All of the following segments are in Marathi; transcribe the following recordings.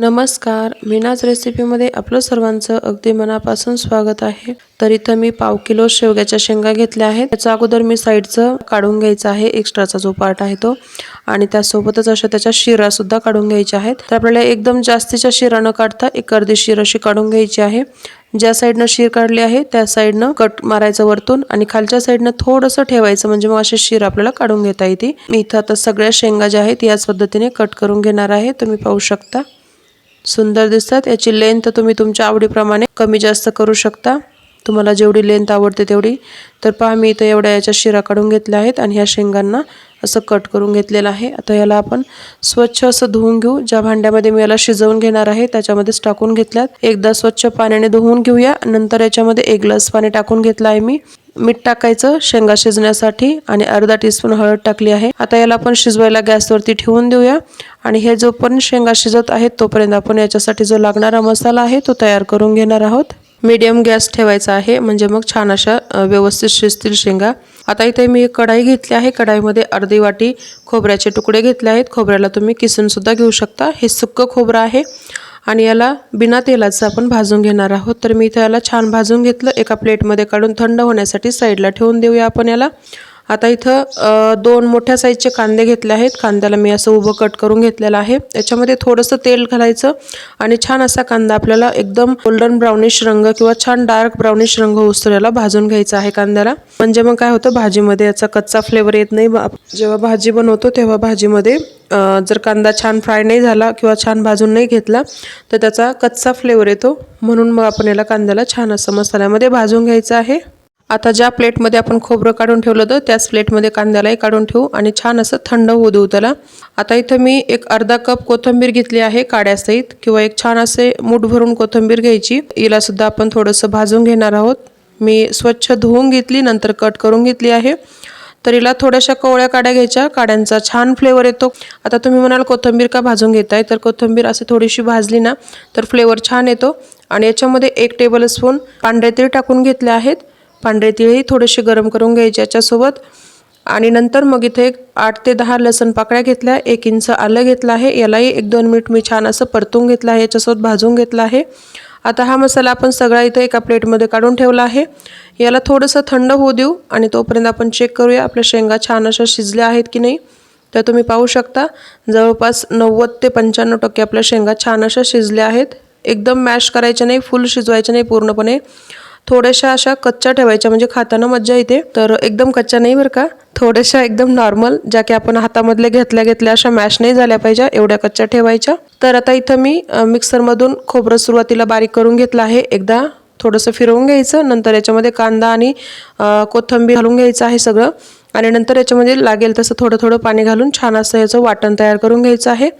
नमस्कार. मीनाज रेसिपीमध्ये आपलं सर्वांचं अगदी मनापासून स्वागत आहे. तर इथं मी पाव किलो शेवग्याच्या शेंगा घेतल्या आहेत. त्याच्या अगोदर मी साईडचं काढून घ्यायचं आहे. एक्स्ट्राचा जो पार्ट आहे तो. आणि त्यासोबतच अशा त्याच्या शिरा सुद्धा काढून घ्यायच्या आहेत. तर आपल्याला एकदम जास्तीच्या शिरा न काढता एक अर्धी शिर अशी काढून घ्यायची आहे. ज्या साईडनं शिर काढली आहे त्या साईडनं कट मारायचं वरतून आणि खालच्या साईडनं थोडंसं ठेवायचं. म्हणजे मग अशी शिर आपल्याला काढून घेता येते. मी इथं आता सगळ्या शेंगा ज्या आहेत याच पद्धतीने कट करून घेणार आहे. तुम्ही पाहू शकता. सुंदर दिसतात. याची लेंथ तुम्ही तुमच्या आवडीप्रमाणे कमी जास्त करू शकता. तुम्हाला जेवढी लेंथ आवडते तेवढी. तर पहा मी इथं एवढ्या याच्या शिरा काढून घेतल्या आहेत आणि ह्या शेंगांना असं कट करून घेतलेलं आहे. आता याला आपण स्वच्छ असं धुवून घेऊ. ज्या भांड्यामध्ये मी याला शिजवून घेणार आहे त्याच्यामध्येच टाकून घेतल्यात. एकदा स्वच्छ पाण्याने धुवून घेऊया. नंतर याच्यामध्ये एक ग्लास पाणी टाकून घेतलं आहे मी. मीठ टाकायचं शेंगा शिजण्यासाठी आणि अर्धा टीस्पून हळद टाकली आहे. आता याला आपण शिजवायला गॅसवरती ठेवून देऊया. आणि हे जोपर्यंत शेंगा शिजत आहेत तोपर्यंत आपण याच्यासाठी जो लागणारा मसाला आहे तो तयार करून घेणार आहोत. मीडियम गॅस ठेवायचा आहे. म्हणजे मग छान अशा व्यवस्थित शिजतील शेंगा. आता इथे मी एक कढाई घेतली आहे. कढाईमध्ये अर्धी वाटी खोबऱ्याचे तुकडे घेतले आहेत. खोबऱ्याला तुम्ही किसूनसुद्धा घेऊ शकता. हे सुक्कं खोबरं आहे. आणि याला बिना तेलाचं आपण भाजून घेणार आहोत. तर मी इथे याला छान भाजून घेतलं. एका प्लेटमध्ये काढून थंड होण्यासाठी साईडला ठेवून देऊया आपण याला. आता इथं दोन मोठ्या साईजचे कांदे घेतले आहेत. कांद्याला मी असं उभं कट करून घेतलेलं आहे. याच्यामध्ये थोडंसं तेल घालायचं आणि छान असा कांदा आपल्याला एकदम गोल्डन ब्राउनिश रंग किंवा छान डार्क ब्राउनिश रंग होऊस्तोवर भाजून घ्यायचा आहे कांद्याला. म्हणजे मग काय होतं? भाजीमध्ये याचा कच्चा फ्लेवर येत नाही. जेव्हा भाजी बनवतो तेव्हा भाजीमध्ये जर कांदा छान फ्राय नाही झाला किंवा छान भाजून नाही घेतला तर त्याचा कच्चा फ्लेवर येतो. म्हणून मग आपण याला कांद्याला छान असं मसाल्यामध्ये भाजून घ्यायचं आहे. आता ज्या प्लेटमध्ये आपण खोबरं काढून ठेवलं होतं त्याच प्लेटमध्ये कांद्यालाही काढून ठेवू आणि छान असं थंड होऊ देऊ त्याला. आता इथं मी एक अर्धा कप कोथिंबीर घेतली आहे काड्यासहित किंवा एक छान असे मूठ भरून कोथिंबीर घ्यायची. हिला सुद्धा आपण थोडंसं भाजून घेणार आहोत. मी स्वच्छ धुवून घेतली नंतर कट करून घेतली आहे. तर हिला थोड्याशा कोवळ्या काड्या घ्यायच्या. काड्यांचा छान फ्लेवर येतो. आता तुम्ही म्हणाल कोथिंबीर का भाजून घेताय? तर कोथिंबीर असे थोडीशी भाजली ना तर फ्लेवर छान येतो. आणि याच्यामध्ये एक टेबल स्पून पांढरे तीळ टाकून घेतले आहेत. पांढरे तिळही थोडेसे गरम करून घ्यायचे याच्यासोबत. आणि नंतर मग इथे एक आठ ते दहा लसण पाकळ्या घेतल्या एक इंच आलं घेतलं आहे. यालाही एक दोन मिनिट मी छान असं परतून घेतलं आहे याच्यासोबत भाजून घेतला आहे. आता हा मसाला आपण सगळा इथं एका प्लेटमध्ये काढून ठेवला आहे. याला थोडंसं थंड होऊ देऊ आणि तोपर्यंत आपण चेक करूया आपल्या शेंगा छान अशा शिजल्या आहेत की नाही. तर तुम्ही पाहू शकता जवळपास नव्वद ते पंच्याण्णव टक्के आपल्या शेंगा छान अशा शिजल्या आहेत. एकदम मॅश करायच्या नाही फुल शिजवायचे नाही पूर्णपणे. थोड्याशा अशा कच्च्या ठेवायच्या म्हणजे खाताना मज्जा येते. तर एकदम कच्च्या नाही बरं का? थोड्याशा एकदम नॉर्मल ज्या की आपण हातामधले घेतल्या घेतल्या अशा मॅश नाही झाल्या पाहिजे एवढ्या कच्च्या ठेवायच्या. तर आता इथं मी मिक्सरमधून खोबरं सुरुवातीला बारीक करून घेतलं आहे. एकदा थोडंसं फिरवून घ्यायचं नंतर याच्यामध्ये कांदा आणि कोथंबीर कोथिंबीर घालून घ्यायचं आहे सगळं. आणि नंतर याच्यामध्ये लागेल तसं थोडं थोडं पाणी घालून छान असं याचं वाटण तयार करून घ्यायचं आहे.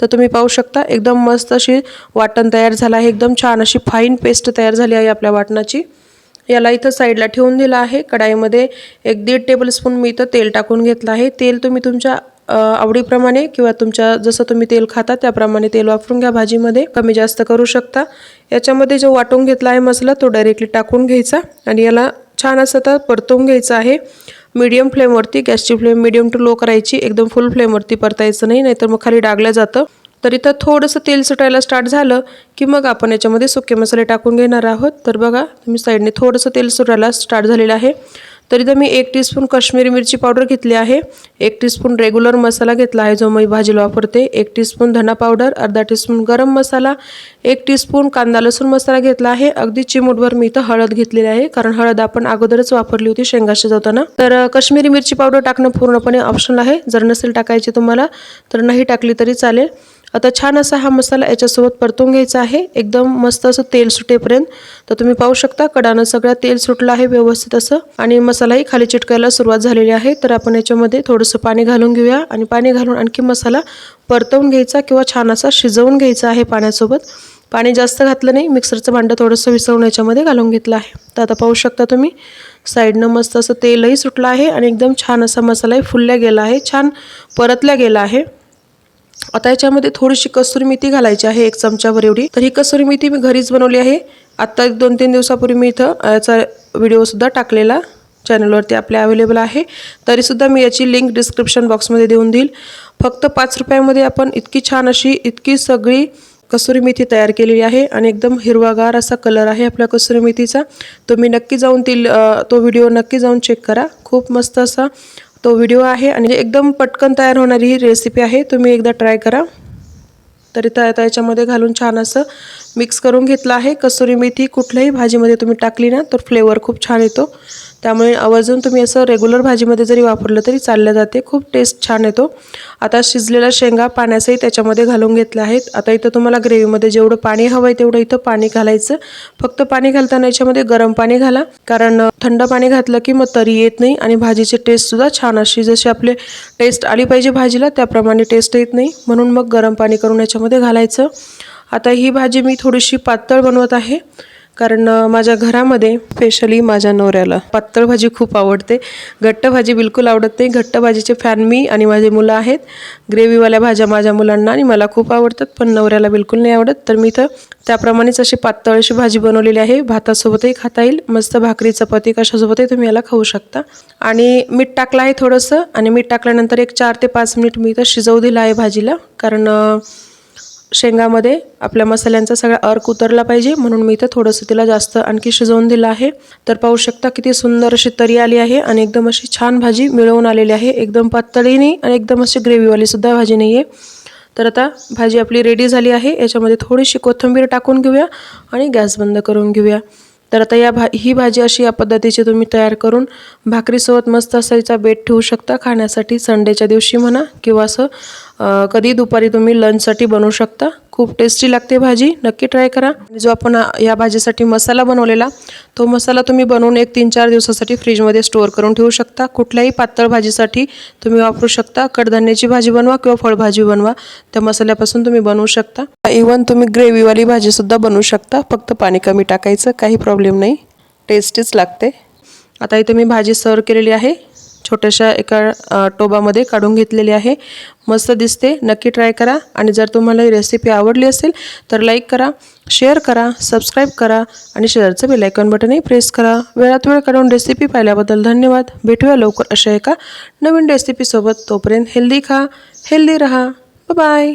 तर तुम्ही पाहू शकता एकदम मस्त अशी वाटण तयार झालं आहे. एकदम छान अशी फाईन पेस्ट तयार झाली आहे आपल्या वाटणाची. याला इथं साईडला ठेवून दिलं आहे. कढाईमध्ये एक दीड टेबलस्पून मी इथं तेल टाकून घेतलं आहे. तेल तुम्ही तुमच्या आवडीप्रमाणे किंवा तुमच्या जसं तुम्ही तेल खाता त्याप्रमाणे तेल वापरून घ्या भाजीमध्ये. कमी जास्त करू शकता. याच्यामध्ये जो वाटून घेतला आहे मसाला तो डायरेक्टली टाकून घ्यायचा आणि याला छान असं तर परतवून घ्यायचं आहे. मीडियम फ्लेमवरती गॅसची फ्लेम मीडियम टू लो करायची एकदम फुल फ्लेमवरती परतायचं नाही नाहीतर मग खाली डागलं जातं. तर इथं थोडंसं तेल सुटायला स्टार्ट झालं की मग आपण याच्यामध्ये सुके मसाले टाकून घेणार आहोत. तर बघा तुम्ही साईडने थोडंसं तेल सुटायला स्टार्ट झालेलं आहे. तर इथं मी एक टीस्पून काश्मीरी मिरची पावडर घेतली आहे. एक टीस्पून रेग्युलर मसाला घेतला आहे जो मी भाजीला वापरते. एक टीस्पून धना पावडर अर्धा टीस्पून गरम मसाला एक टीस्पून कांदा लसूण मसाला घेतला आहे. अगदी चिमूटभर मी इथं हळद घेतलेली आहे. कारण हळद आपण अगोदरच वापरली होती शेंगा शिजवताना. तर काश्मीरी मिरची पावडर टाकणं पूर्णपणे ऑप्शनल आहे. जर नसेल टाकायची तुम्हाला तर नाही टाकली तरी चालेल. आता छान असा हा मसाला याच्यासोबत परतून घ्यायचा आहे. एकदम मस्त असं तेल सुटेपर्यंत. तर तुम्ही पाहू शकता कडानं सगळ्या तेल सुटलं आहे व्यवस्थित असं. आणि मसालाही खाली चिटकायला सुरुवात झालेली आहे. तर आपण याच्यामध्ये थोडंसं पाणी घालून घेऊया. आणि पाणी घालून आणखी मसाला परतवून घ्यायचा किंवा छान असा शिजवून घ्यायचा आहे पाण्यासोबत. पाणी जास्त घातलं नाही. मिक्सरचं भांडं थोडंसं विसळून याच्यामध्ये घालून घेतलं आहे. तर आता पाहू शकता तुम्ही साईडनं मस्त असं तेलही सुटलं आहे. आणि एकदम छान असा मसालाही फुलल्या गेला आहे. छान परतल्या गेला आहे. आता याच्यामध्ये थोडीशी कसुरी मेथी घालायची आहे एक चमचाभर एवढी. तर ही कसुरी मेथी मी घरीच बनवली आहे. आत्ता दोन तीन दिवसापूर्वी मी इथं याचा व्हिडिओसुद्धा टाकलेला चॅनलवरती आपल्या अवेलेबल आहे. तरीसुद्धा मी याची लिंक डिस्क्रिप्शन बॉक्समध्ये देऊन देईल. फक्त पाच रुपयामध्ये आपण इतकी छान अशी इतकी सगळी कसुरी मेथी तयार केलेली आहे आणि एकदम हिरवागार असा कलर आहे आपल्या कसुरी मेथीचा. तुम्ही नक्की जाऊन ती तो व्हिडिओ नक्की जाऊन चेक करा. खूप मस्त असा तो व्हिडिओ आहे आणि एकदम पटकन तयार होणारी ही रेसिपी आहे तुम्ही एकदा ट्राय करा. तर इथं आता याच्यामध्ये घालून छान असं मिक्स करून घेतलं आहे. कसुरी मेथी कुठल्याही भाजीमध्ये तुम्ही टाकली ना तर फ्लेवर खूप छान येतो. त्यामुळे आवर्जून तुम्ही असं रेग्युलर भाजीमध्ये जरी वापरलं तरी चाललं जाते. खूप टेस्ट छान येतो. आता शिजलेला शेंगा पाण्यासही त्याच्यामध्ये घालून घेतल्या आहेत. आता इथं तुम्हाला ग्रेव्हीमध्ये जेवढं पाणी हवं आहे तेवढं इथं पाणी घालायचं. फक्त पाणी घालताना याच्यामध्ये गरम पाणी घाला. कारण थंड पाणी घातलं की मग तरी येत नाही आणि भाजीची टेस्टसुद्धा छान अशी जशी आपले टेस्ट आली पाहिजे भाजीला त्याप्रमाणे टेस्ट येत नाही. म्हणून मग गरम पाणी करून याच्यामध्ये घालायचं. आता ही भाजी मी थोडीशी पातळ बनवत आहे. कारण माझ्या घरामध्ये स्पेशली माझ्या नवऱ्याला पातळ भाजी खूप आवडते. घट्ट भाजी बिलकुल आवडत नाही. घट्ट भाजीचे फॅन मी आणि माझे मुलं आहेत. ग्रेव्हीवाल्या भाज्या माझ्या मुलांना आणि मला खूप आवडतात पण नवऱ्याला बिलकुल नाही आवडत. तर मी तर त्याप्रमाणेच अशी पातळ अशी भाजी बनवलेली आहे. भातासोबतही खाता येईल. मस्त भाकरी चपाती कशासोबतही तुम्ही याला खाऊ शकता. आणि मीठ टाकलं आहे थोडंसं आणि मीठ टाकल्यानंतर एक चार ते पाच मिनिट मी तर शिजवू दिलं आहे भाजीला. कारण शेंगामध्ये आपल्या मसाल्यांचा सगळा अर्क उतरला पाहिजे. म्हणून मी इथं थोडंसं तिला जास्त आणखी शिजवून दिलं आहे. तर पाहू शकता किती सुंदर अशी तरी आली आहे आणि एकदम अशी छान भाजी मिळवून आलेली आहे. एकदम पातळी नाही आणि एकदम अशी ग्रेव्हीवालीसुद्धा भाजी नाही आहे तर आता भाजी आपली रेडी झाली आहे. याच्यामध्ये थोडीशी कोथिंबीर टाकून घेऊया आणि गॅस बंद करून घेऊया. तर आता या भा ही भाजी अशी या पद्धतीची तुम्ही तयार करून भाकरीसोबत मस्त असायचा बेट ठेवू शकता. खाण्यासाठी संडेच्या दिवशी म्हणा किंवा असं कधी दुपारी तुम्ही लंचसाठी बनवू शकता. खूप टेस्टी लागते भाजी. नक्की ट्राय करा. जो आपण या भाजीसाठी मसाला बनवलेला तो मसाला तुम्ही बनवून एक तीन चार दिवसासाठी फ्रीजमध्ये स्टोअर करून ठेवू शकता. कुठल्याही पातळ भाजीसाठी तुम्ही वापरू शकता. कडधान्याची भाजी बनवा किंवा फळभाजी बनवा. त्या मसाल्यापासून तुम्ही बनवू शकता. इवन तुम्ही ग्रेव्हीवाली भाजीसुद्धा बनवू शकता. फक्त पाणी कमी टाकायचं. काही प्रॉब्लेम नाही. टेस्टीच लागते. आता इथे मी भाजी सर्व केलेली आहे. छोट्याशा एका टोबामध्ये काढून घेतलेली आहे. मस्त दिसते. नक्की ट्राय करा. आणि जर तुम्हाला ही रेसिपी आवडली असेल तर लाईक करा शेअर करा सबस्क्राईब करा आणि शेअरचं बेलायकॉन बटनही प्रेस करा. वेळात वेळ काढून रेसिपी पाहिल्याबद्दल धन्यवाद. भेटूया लवकर अशा एका नवीन रेसिपीसोबत तोपर्यंत हेल्दी खा हेल्दी राहा. बाय